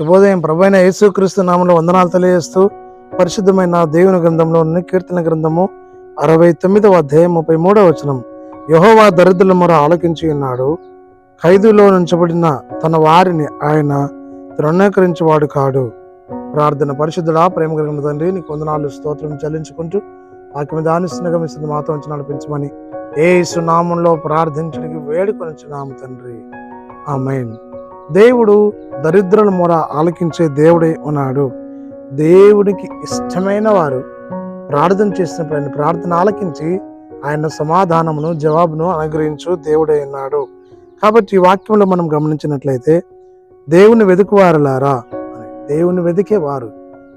శుభోదయం. ప్రభైన యేసుక్రీస్తు నామంలో వందనాలు తెలియజేస్తూ పరిశుద్ధమైన దేవుని గ్రంథంలోని కీర్తన గ్రంథము అరవై తొమ్మిదవ అధ్యాయం ముప్పై మూడవ వచనం. యహోవా దరిద్రుల మొర ఆలకించి ఉన్నాడు. ఖైదులో నుంచబడిన తన వారిని ఆయన తృణీకరించేవాడు కాడు. ప్రార్థన పరిశుద్ధుడా ప్రేమ కలిగిన తండ్రి నీకు వందనాలు స్తోత్రం చెల్లించుకుంటూ వాక్యం దానిస్తున్న గమిస్తుంది మాతో ఉంచి నడిపించమని ఏ నామంలో ప్రార్థించడానికి వేడుకొనిచున్నాము తండ్రి. ఆ మైండ్ దేవుడు దరిద్రుల మొర ఆలకించే దేవుడే ఉన్నాడు. దేవుడికి ఇష్టమైన వారు ప్రార్థన చేసినప్పుడు ఆయన ప్రార్థన ఆలకించి ఆయన సమాధానమును జవాబును అనుగ్రహించు దేవుడే ఉన్నాడు. కాబట్టి ఈ వాక్యంలో మనం గమనించినట్లయితే దేవుని వెతుకువారులారా అని దేవుని వెతికేవారు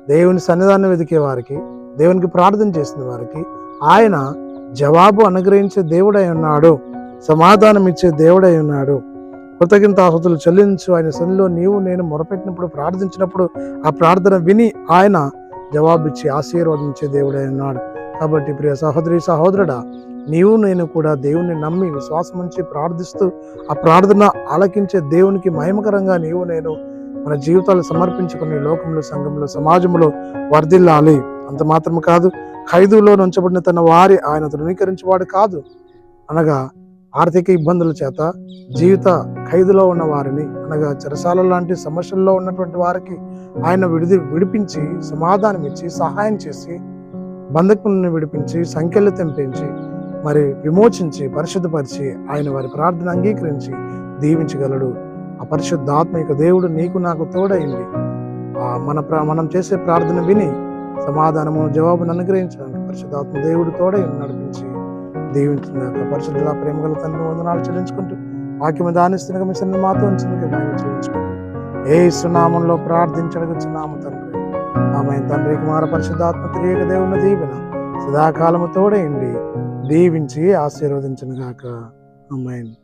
దేవుని సన్నిధానం వెతికే వారికి దేవునికి ప్రార్థన చేసిన వారికి ఆయన జవాబు అనుగ్రహించే దేవుడై ఉన్నాడు. సమాధానం ఇచ్చే దేవుడై ఉన్నాడు. కృతజ్ఞత ఆహుతులు చెల్లించు ఆయన సన్నిలో నీవు నేను మొరపెట్టినప్పుడు ప్రార్థించినప్పుడు ఆ ప్రార్థన విని ఆయన జవాబిచ్చి ఆశీర్వదించే దేవుడై ఉన్నాడు. కాబట్టి ప్రియ సహోదరి సహోదరుడా నీవు నేను కూడా దేవుని నమ్మి విశ్వాసం ఉంచి ప్రార్థిస్తూ ఆ ప్రార్థన ఆలకించే దేవునికి మహిమకరంగా నీవు నేను మన జీవితాలు సమర్పించుకుని లోకంలో సంఘంలో సమాజంలో వర్ధిల్లాలి. అంత మాత్రం కాదు ఖైదులో నుంచబడిన తన వారి ఆయన ధృవీకరించేవాడు కాదు. అనగా ఆర్థిక ఇబ్బందుల చేత జీవిత ఖైదులో ఉన్న వారిని అనగా చెరసాల లాంటి సమస్యల్లో ఉన్నటువంటి వారికి ఆయన విడిది విడిపించి సమాధానం ఇచ్చి సహాయం చేసి బంధకులను విడిపించి సంఖ్యలు తెంపించి మరి విమోచించి పరిశుద్ధపరిచి ఆయన వారి ప్రార్థన అంగీకరించి దీవించగలడు. ఆ పరిశుద్ధాత్మిక దేవుడు నీకు నాకు తోడైంది మన ప్ర మనం చేసే ప్రార్థన విని సమాధానము జవాబును అనుగ్రహించడానికి పరిశుద్ధాత్మ దేవుడు తోడై నడిపించి దీవించిన పరిశుద్ధ ప్రేమ గల తండ్రి వందనాలు చెల్లించుకుంటూ వాక్యము దానిస్తున్న మిషన్ మాతో ఉంచిన చెల్లించుకుంటూ ఏ సునామంలో ప్రార్థించడుగుచున్నాము తండ్రి. ఆమె తండ్రి కుమార పరిశుద్ధాత్మ తిరిగ దేవుని దీవెన సదాకాలము తోడేయండి దీవించి ఆశీర్వదించను గాక అమ్మాయిని